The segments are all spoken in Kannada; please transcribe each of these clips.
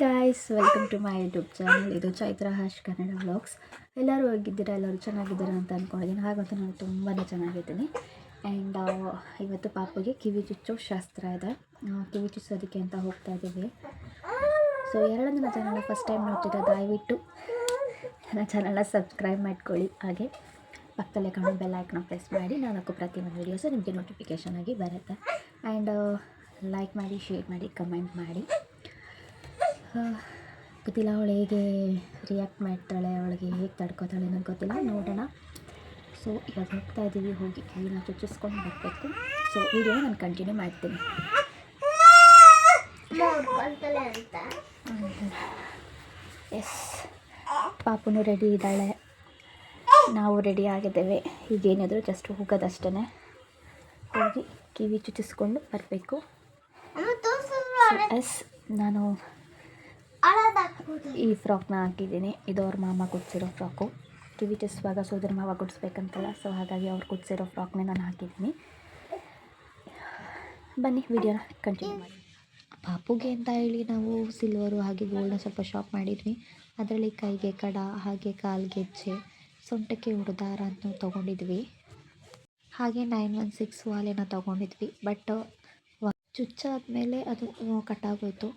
Guys welcome to my YouTube channel ಇದು ಚೈತ್ರ ಹಾಶ್ ಕನ್ನಡ ವ್ಲಾಗ್ಸ್ ಎಲ್ಲರೂ ಹೋಗಿದ್ದೀರಾ? ಎಲ್ಲರೂ ಚೆನ್ನಾಗಿದ್ದೀರಾ ಅಂತ ಅಂದ್ಕೊಂಡಿದ್ದೀನಿ ಹಾಗಂತ ನಾನು ತುಂಬಾ ಚೆನ್ನಾಗಿದ್ದೀನಿ. ಆ್ಯಂಡ್ ಇವತ್ತು ಪಾಪುಗೆ ಕಿವಿ ಚುಚ್ಚೋ ಶಾಸ್ತ್ರ ಇದೆ. ಕಿವಿ ಚುಚ್ಚೋದಕ್ಕೆ ಅಂತ ಹೋಗ್ತಾ ಇದ್ದೀವಿ. ಸೊ ನನ್ನ ಚಾನಲ್ನ ಫಸ್ಟ್ ಟೈಮ್ ನೋಡ್ತಿದ್ದೆ ದಯವಿಟ್ಟು ನನ್ನ ಚಾನಲ್ನ ಸಬ್ಸ್ಕ್ರೈಬ್ ಮಾಡ್ಕೊಳ್ಳಿ. ಹಾಗೆ ಪಕ್ಕದಲ್ಲೇ ಕಾಣೋ ಬೆಲ್ ಐಕನ್ನ ಪ್ರೆಸ್ ಮಾಡಿ. ನಾನು ಪ್ರತಿ ಒಂದು ವೀಡಿಯೋಸು ನಿಮಗೆ ನೋಟಿಫಿಕೇಷನ್ ಆಗಿ ಬರುತ್ತೆ. ಆ್ಯಂಡ್ ಲೈಕ್ ಮಾಡಿ ಶೇರ್ ಮಾಡಿ ಕಮೆಂಟ್ ಮಾಡಿ. ಗೊತ್ತಿಲ್ಲ ಅವಳು ಹೇಗೆ ರಿಯಾಕ್ಟ್ ಮಾಡ್ತಾಳೆ ಅವಳಿಗೆ ಹೇಗೆ ತಡ್ಕೋತಾಳೆ ಅನ್ನೋದು ಗೊತ್ತಿಲ್ಲ ನೋಡೋಣ. ಸೊ ಇವಾಗ ಹೋಗ್ತಾ ಇದ್ದೀವಿ ಹೋಗಿ ಕೈನ ಚುಚ್ಚಿಸ್ಕೊಂಡು ಬರಬೇಕು. ಸೊ ವಿಡಿಯೋ ನಾನು ಕಂಟಿನ್ಯೂ ಮಾಡ್ತೀನಿ. ಎಸ್ ಪಾಪುನು ರೆಡಿ ಇದ್ದಾಳೆ. ನಾವು ರೆಡಿ ಆಗಿದ್ದೇವೆ. ಈಗೇನಿದ್ರು ಜಸ್ಟ್ ಹೋಗೋದಷ್ಟೇ ಹೋಗಿ ಕಿವಿ ಚುಚ್ಚಿಸ್ಕೊಂಡು ಬರಬೇಕು. ಎಸ್ ನಾನು ಈ ಫ್ರಾಕ್ನ ಹಾಕಿದ್ದೀನಿ. ಇದು ಅವ್ರ ಮಾಮ ಕೊಡ್ಸಿರೋ ಫ್ರಾಕು. ಕಿವಿ ಚಸ್ವಾಗ ಸೋದರ ಮಾವ ಕೊಡಿಸ್ಬೇಕಂತಲ್ಲ ಸೊ ಹಾಗಾಗಿ ಅವ್ರು ಕೊಡ್ಸಿರೋ ಫ್ರಾಕ್ನೇ ನಾನು ಹಾಕಿದ್ದೀನಿ. ಬನ್ನಿ, ವಿಡಿಯೋನ ಕಂಟಿನ್ಯೂ ಮಾಡಿ. ಪಾಪುಗೆ ಅಂತ ಹೇಳಿ ನಾವು ಸಿಲ್ವರು ಹಾಗೆ ಗೋಲ್ಡ್ನ ಸ್ವಲ್ಪ ಶಾಪ್ ಮಾಡಿದ್ವಿ. ಅದರಲ್ಲಿ ಕೈಗೆ ಕಡ, ಹಾಗೆ ಕಾಲ್ಗೆ ಗೆಜ್ಜೆ ಸೊಂಟಕ್ಕೆ ಉಡ್ದಾರ ಅಂತ ತೊಗೊಂಡಿದ್ವಿ. ಹಾಗೆ ನೈನ್ ಒನ್ ಸಿಕ್ಸ್ ವಾಲೆನ ತೊಗೊಂಡಿದ್ವಿ. ಬಟ್ ಚುಚ್ಚಾದ ಮೇಲೆ ಅದು ಕಟ್ಟಾಗೋಯ್ತು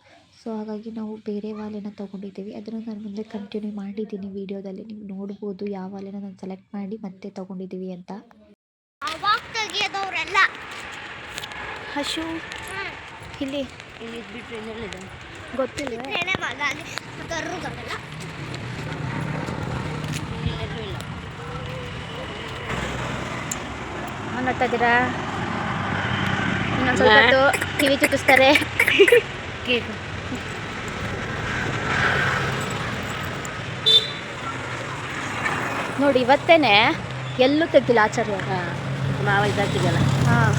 ಸೊ ಹಾಗಾಗಿ ನಾವು ಬೇರೆ ವಾಲೆನ ತೊಗೊಂಡಿದ್ದೀವಿ. ಅದನ್ನು ನಾನು ಮುಂದೆ ಕಂಟಿನ್ಯೂ ಮಾಡಿದ್ದೀನಿ ವೀಡಿಯೋದಲ್ಲಿ. ನೀವು ನೋಡ್ಬೋದು ಯಾವ ವಾಲೆನ ನಾನು ಸೆಲೆಕ್ಟ್ ಮಾಡಿ ಮತ್ತೆ ತೊಗೊಂಡಿದ್ದೀವಿ ಅಂತ. ಹಶು. ಇಲ್ಲಿ. ಗೊತ್ತಿಲ್ಲ. ಇದ್ದೀರಾ ಇನ್ನೊಂದು ಕಿವಿ ಚುಚ್ಚಿಸ್ತಾರೆ. ಕೇಕು. ನೋಡಿ ಇವತ್ತೇನೆ ಎಲ್ಲೂ ತೆಗ್ದಿಲ್ಲ ಆಚಾರ್ಯ. ಮಾವ ಇದಾಗ್ತಿದೆಯಲ್ಲ? ಹಾಂ.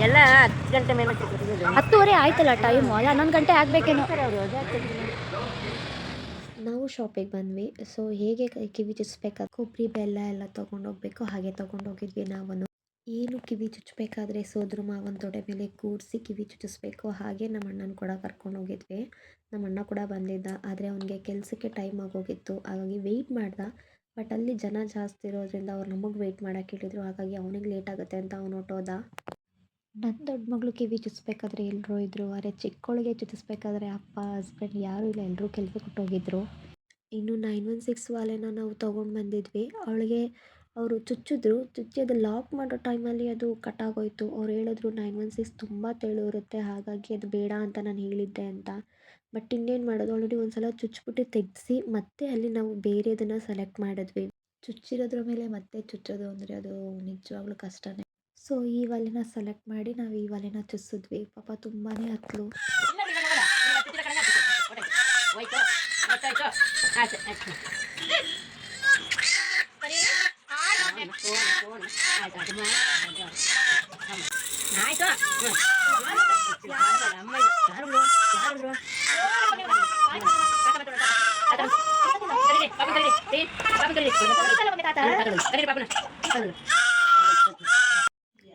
ಎಲ್ಲ ಹತ್ತು ಗಂಟೆ ಮೇಲೆ ತೆಗೆದಿದ್ದು ಹತ್ತುವರೆ ಆಯ್ತಲ್ಲ ಟೈಮು ಅಲ್ಲ ಹನ್ನೊಂದು ಗಂಟೆ ಆಗಬೇಕೇನೋ. ಅವರು? ನಾವು ಶಾಪಿಗೆ ಬಂದ್ವಿ. ಸೊ ಹೇಗೆ ಕೈ- ಕಿವಿ ಚುಚ್ಚಬೇಕಾದ್ರೆ ಕೊಬ್ಬರಿ ಬೆಲ್ಲ ಎಲ್ಲ ತೊಗೊಂಡೋಗ್ಬೇಕು ಹಾಗೆ ತೊಗೊಂಡೋಗಿದ್ವಿ ನಾವು ಏನು ಕಿವಿ ಚುಚ್ಚಬೇಕಾದ್ರೆ ಸೋದ್ರ ಮಾವನ ತೊಡೆ ಮೇಲೆ ಕೂರಿಸಿ ಕಿವಿ ಚುಚ್ಚಿಸ್ಬೇಕು ಹಾಗೆ ನಮ್ಮ ಅಣ್ಣನ ಕೂಡ ಕರ್ಕೊಂಡು ಹೋಗಿದ್ವಿ. ನಮ್ಮ ಅಣ್ಣ ಕೂಡ ಬಂದಿದ್ದ. ಆದರೆ ಅವನಿಗೆ ಕೆಲಸಕ್ಕೆ ಟೈಮ್ ಆಗೋಗಿತ್ತು. ಹಾಗಾಗಿ ವೆಯ್ಟ್ ಮಾಡ್ದ. ಬಟ್ ಅಲ್ಲಿ ಜನ ಜಾಸ್ತಿ ಇರೋದ್ರಿಂದ ಅವ್ರು ನಮಗೆ ವೆಯ್ಟ್ ಮಾಡೋಕೆ ಹೇಳಿದರು. ಹಾಗಾಗಿ ಅವ್ನಿಗೆ ಲೇಟ್ ಆಗುತ್ತೆ ಅಂತ ಅವ್ನು ಹೊಟ್ಟೋದ ನನ್ನ ದೊಡ್ಡ ಮಗಳು ಕಿವಿ ಚುಚ್ಬೇಕಾದ್ರೆ ಎಲ್ಲರೂ ಇದ್ದರು ಅರೆ ಚಿಕ್ಕವಳಿಗೆ ಚುಚ್ಚಿಸ್ಬೇಕಾದ್ರೆ ಅಪ್ಪ ಹಸ್ಬೆಂಡ್ ಯಾರೂ ಇಲ್ಲ. ಎಲ್ಲರೂ ಕೆಲಸಕ್ಕೆ ಕೊಟ್ಟೋಗಿದ್ರು ಇನ್ನು ನೈನ್ ಒನ್ ಸಿಕ್ಸ್ ವಾಲೆನ ನಾವು ತೊಗೊಂಡು ಬಂದಿದ್ವಿ. ಅವಳಿಗೆ ಅವರು ಚುಚ್ಚಿದ್ರು. ಚುಚ್ಚಿ ಅದು ಲಾಕ್ ಮಾಡೋ ಟೈಮಲ್ಲಿ ಅದು ಕಟ್ಟಾಗೋಯ್ತು ಅವ್ರು ಹೇಳಿದ್ರು ನೈನ್ ಒನ್ ಸಿಕ್ಸ್ ತುಂಬ ತೆಳು ಇರುತ್ತೆ. ಹಾಗಾಗಿ ಅದು ಬೇಡ ಅಂತ ನಾನು ಹೇಳಿದ್ದೆ ಅಂತ. ಬಟ್ ಇನ್ನೇನು ಮಾಡೋದು ಆಲ್ರೆಡಿ ಒಂದು ಸಲ ಚುಚ್ಚಿಬಿಟ್ಟು ತೆಗೆಸಿ ಮತ್ತೆ ಅಲ್ಲಿ ನಾವು ಬೇರೆದನ್ನು ಸೆಲೆಕ್ಟ್ ಮಾಡಿದ್ವಿ. ಚುಚ್ಚಿರೋದ್ರ ಮೇಲೆ ಮತ್ತೆ ಚುಚ್ಚೋದು ಅಂದರೆ ಅದು ನಿಜವಾಗ್ಲೂ ಕಷ್ಟನೇ. ಸೊ ಈ ಒಲೆನ ಸೆಲೆಕ್ಟ್ ಮಾಡಿ ನಾವು ಈ ಒಲೆನ ಚುಚ್ಚಿದ್ವಿ ಪಾಪ ತುಂಬಾ ಹತ್ಲು. ಆಯ್ತು.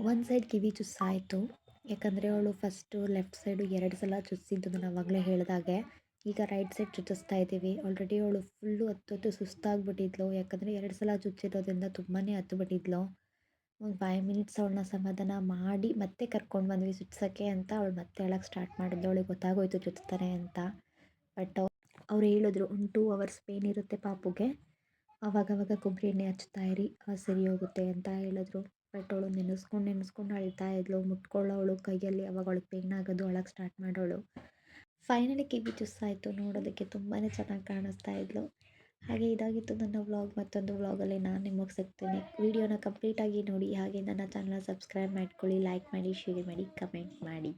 ಒಂದು ಸೈಡ್ ಕಿವಿ ಚುಸ್ಸಾಯಿತು. ಯಾಕಂದರೆ ಅವಳು ಫಸ್ಟು ಲೆಫ್ಟ್ ಸೈಡು ಎರಡು ಸಲ ಚುಚ್ಚಿದ್ದು ನಾನು ಆವಾಗಲೇ ಹೇಳಿದಾಗೆ. ಈಗ ರೈಟ್ ಸೈಡ್ ಚುಚ್ಚಿಸ್ತಾ ಇದ್ದೀವಿ. ಆಲ್ರೆಡಿ ಅವಳು ಫುಲ್ಲು ಹತ್ತೊತ್ತು ಸುಸ್ತಾಗ್ಬಿಟ್ಟಿದ್ಲು. ಯಾಕಂದರೆ ಎರಡು ಸಲ ಚುಚ್ಚಿರೋದ್ರಿಂದ ತುಂಬಾ ಹತ್ತುಬಿಟ್ಟಿದ್ಲು ಒಂದು ಫೈವ್ ಮಿನಿಟ್ಸ್ ಅವಳನ್ನ ಸಮಾಧಾನ ಮಾಡಿ ಮತ್ತೆ ಕರ್ಕೊಂಡು ಬಂದ್ವಿ ಚುಚ್ಸೋಕ್ಕೆ ಅಂತ ಅವಳು ಮತ್ತೆ ಹೇಳೋಕ್ಕೆ ಸ್ಟಾರ್ಟ್ ಮಾಡಿದ್ಲು. ಅವಳಿಗೆ ಗೊತ್ತಾಗೋಯ್ತು ಚುಚ್ತಾರೆ ಅಂತ. ಬಟ್ ಅವ್ರು ಹೇಳಿದ್ರು, ಒಂದು ಟೂ ಅವರ್ಸ್ ಪೇನ್ ಇರುತ್ತೆ ಪಾಪುಗೆ. ಅವಾಗವಾಗ ಕೊಬ್ಬರಿ ಎಣ್ಣೆ ಹಚ್ತಾ ಇರಿ ಸರಿ ಹೋಗುತ್ತೆ ಅಂತ ಹೇಳಿದ್ರು. ಬಟ್ ಅವಳು ನೆನೆಸ್ಕೊಂಡು ನೆನೆಸ್ಕೊಂಡು ಅಳ್ತಾ ಇದ್ಲು. ಮುಟ್ಕೊಳ್ಳೋಳು ಕೈಯಲ್ಲಿ, ಅವಾಗ ಅವಳಿಗೆ ಪೇಯ್ನ್ ಆಗೋದು ಅಳಕ್ಕೆ ಸ್ಟಾರ್ಟ್ ಮಾಡೋಳು. ಫೈನಲಿ ಕಿವಿ ಚುಸ್ತಾಯಿತು ನೋಡೋದಕ್ಕೆ ತುಂಬಾ ಚೆನ್ನಾಗಿ ಕಾಣಿಸ್ತಾ ಇದ್ಳು ಹಾಗೆ ಇದಾಗಿತ್ತು ನನ್ನ ವ್ಲಾಗ್ ಮತ್ತೊಂದು ವ್ಲಾಗಲ್ಲಿ ನಾನು ನಿಮಗೆ ಸಿಗ್ತೇನೆ. ವಿಡಿಯೋನ ಕಂಪ್ಲೀಟಾಗಿ ನೋಡಿ. ಹಾಗೆ ನನ್ನ ಚಾನಲ್ ಸಬ್ಸ್ಕ್ರೈಬ್ ಮಾಡ್ಕೊಳ್ಳಿ ಲೈಕ್ ಮಾಡಿ ಶೇರ್ ಮಾಡಿ ಕಮೆಂಟ್ ಮಾಡಿ.